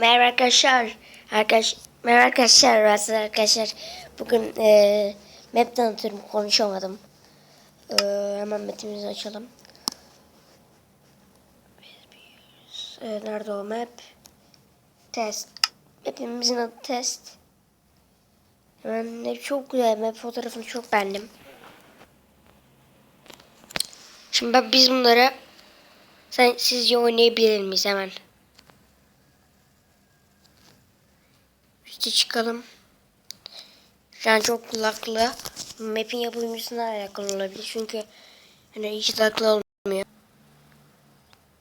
Merhaba arkadaşlar. Arkadaş, merhaba arkadaşlar. Ben size arkadaşlar. Bugün eee map tanıtıyorum. Konuşamadım. Eee, hemen map'imizi açalım. Eee, nerede o map? Test. Map'imizin adı test. Hemen map çok güzel. Map fotoğrafını çok beğendim. Şimdi bak biz bunları sen sizce oynayabilir miyiz hemen? İşte çıkalım. An çok kulaklı. Map'in yapımcısına alakalı olabilir. Çünkü hani hiç kulaklı olmuyor.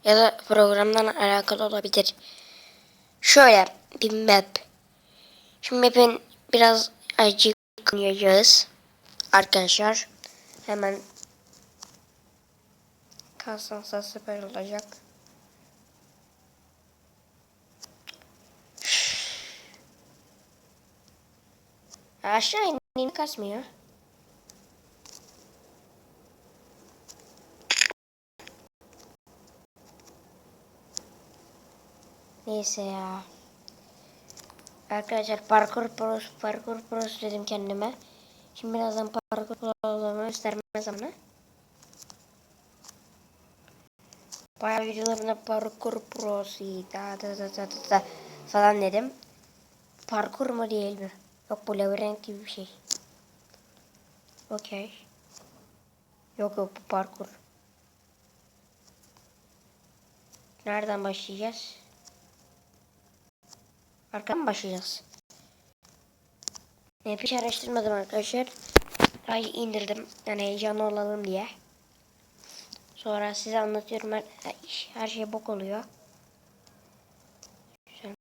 Ya da programdan alakalı olabilir. Şöyle bir map. Şimdi map'in biraz acık oynayacağız. Arkadaşlar. Hemen kalsansa süper olacak. Aşağı indiğini kasmıyor. Neyse ya. Arkadaşlar parkur pros, parkur pros dedim kendime. Şimdi birazdan parkur pro olduğumu gösterme zamanı. Bayağı videolarımda parkur prosi da da da da, da falan dedim. Parkur mu değil mi? Yok bu labirent gibi bir şey. Okey. Yok yok bu parkur. Nereden başlayacağız? Arkadan başlayacağız? Ne hiç araştırmadım arkadaşlar. Ay indirdim. Yani heyecanlı olalım diye. Sonra size anlatıyorum. Her, her şey bok oluyor. Güzel.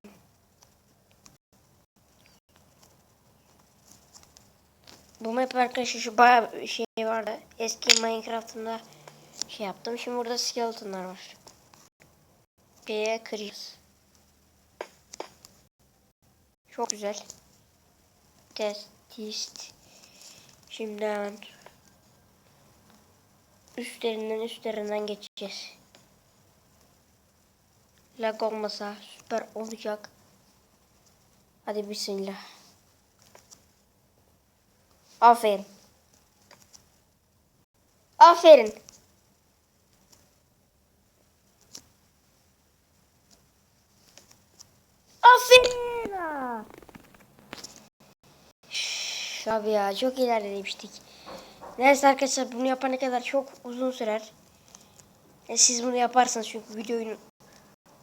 Bu map arkadaşlar şu bayağı bir şey vardı. Eski Minecraft'ımda şey yaptım. Şimdi burada skeletonlar var. Bir kırıyoruz. Çok güzel. Test, test. Şimdi hemen üstlerinden üstlerinden geçeceğiz. Lag olmasa süper olacak. Hadi bismillah. Aferin. Aferin. Aferin. Üf, Abi ya çok ilerlemiştik. Neyse arkadaşlar bunu yapana kadar çok uzun sürer. E, siz bunu yaparsanız çünkü videonun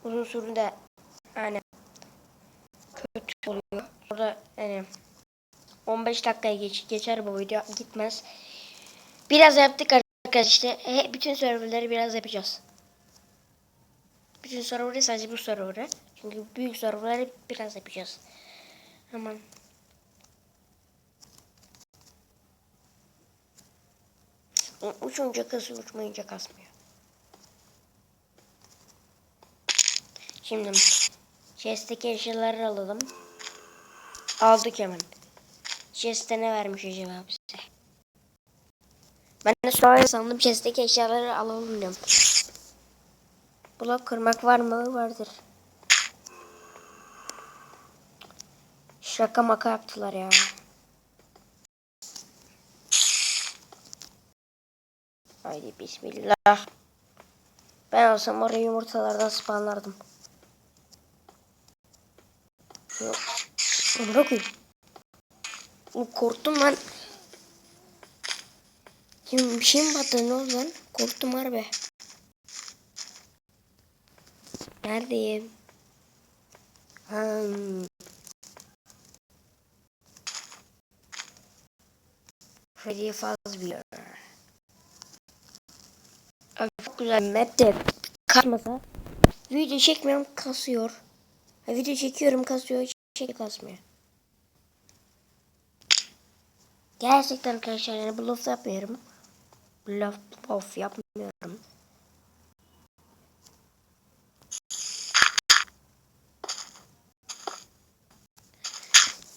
uzun sürdüğünde yani kötü oluyor. Orada yani 15 dakikaya geç, geçer bu video gitmez. Biraz yaptık arkadaşlar işte. E, bütün serverleri biraz yapacağız. Bütün serverleri sadece bu serverı. Çünkü büyük serverleri biraz yapacağız. Aman. Uçunca kasıyor, uçmayınca kasmıyor. Şimdi chest'teki eşyaları alalım. Aldık hemen. Chest'e ne vermiş acaba bize? Ben de sonra sandım chest'teki eşyaları alalım diyorum. Blok kırmak var mı? Vardır. Şaka maka yaptılar ya. Haydi bismillah. Ben olsam oraya yumurtalardan spawnlardım. Yok. Bırakayım. Korktum lan. Kim bir şey mi battı ne oldu lan? Korktum harbi. Neredeyim? Hmm. Freddy Fazbear. Abi çok güzel map de kasmasa. Video çekmiyorum kasıyor. Video çekiyorum kasıyor. Çek kasmıyor. Gerçekten arkadaşlar yani bluff yapmıyorum. Bluff, bluff yapmıyorum.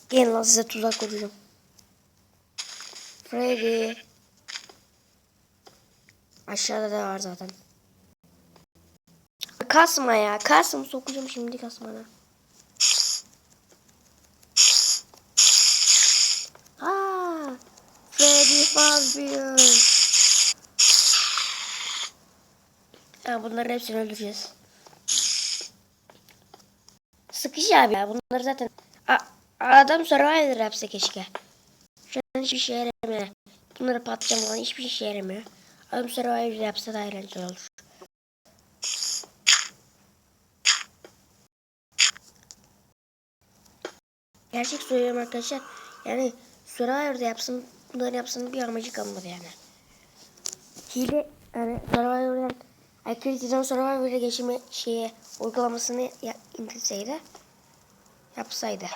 Gelin lan size tuzak kuracağım. Freddy. Aşağıda da var zaten. Kasma ya. Kasma sokacağım şimdi kasmana. Fazla büyük. Ya bunların hepsini öldüreceğiz. Sıkıcı abi ya. Bunları zaten... A adam Survivor yapsa keşke. Şu an hiçbir şey yaramıyor. Bunları patlayacağım falan hiçbir şey yaramıyor. Adam Survivor yapsa daha eğlenceli olur. Gerçek söylüyorum arkadaşlar. Yani Survivor'da yapsın, bunları yapsın bir amacı kalmadı yani. Hile, yani Survivor'dan Activity'den Survivor'a geçme şeye uygulamasını ya, indirseydi, yapsaydı.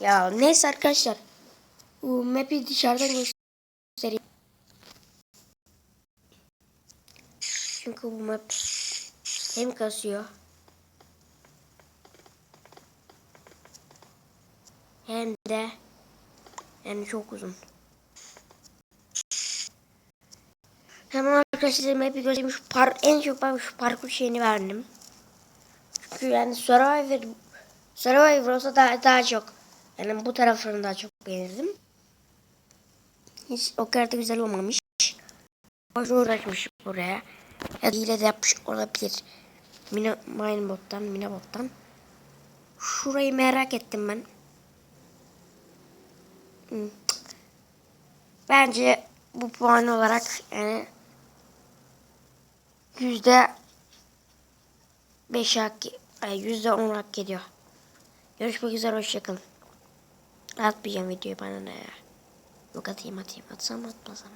Ya neyse arkadaşlar. Bu map'i dışarıdan göstereyim. Çünkü bu map hem kasıyor hem de yani çok uzun. Hemen arkadaşlar map'i göstereyim. Şu par en çok ben şu parkur şeyini verdim. Çünkü yani Survivor Survivor olsa daha, daha çok yani bu taraflarını daha çok beğenirdim. Hiç o kadar da güzel olmamış. Boşuna uğraşmış buraya. Ya hile de yapmış olabilir. Mina, Minebot'tan, Minebot'tan. Şurayı merak ettim ben. Bence bu puan olarak yani yüzde beş hak, yüzde on hak ediyor. Görüşmek üzere hoşçakalın. Atmayacağım videoyu bana ne ya. Yok atayım atayım atsam atmasam.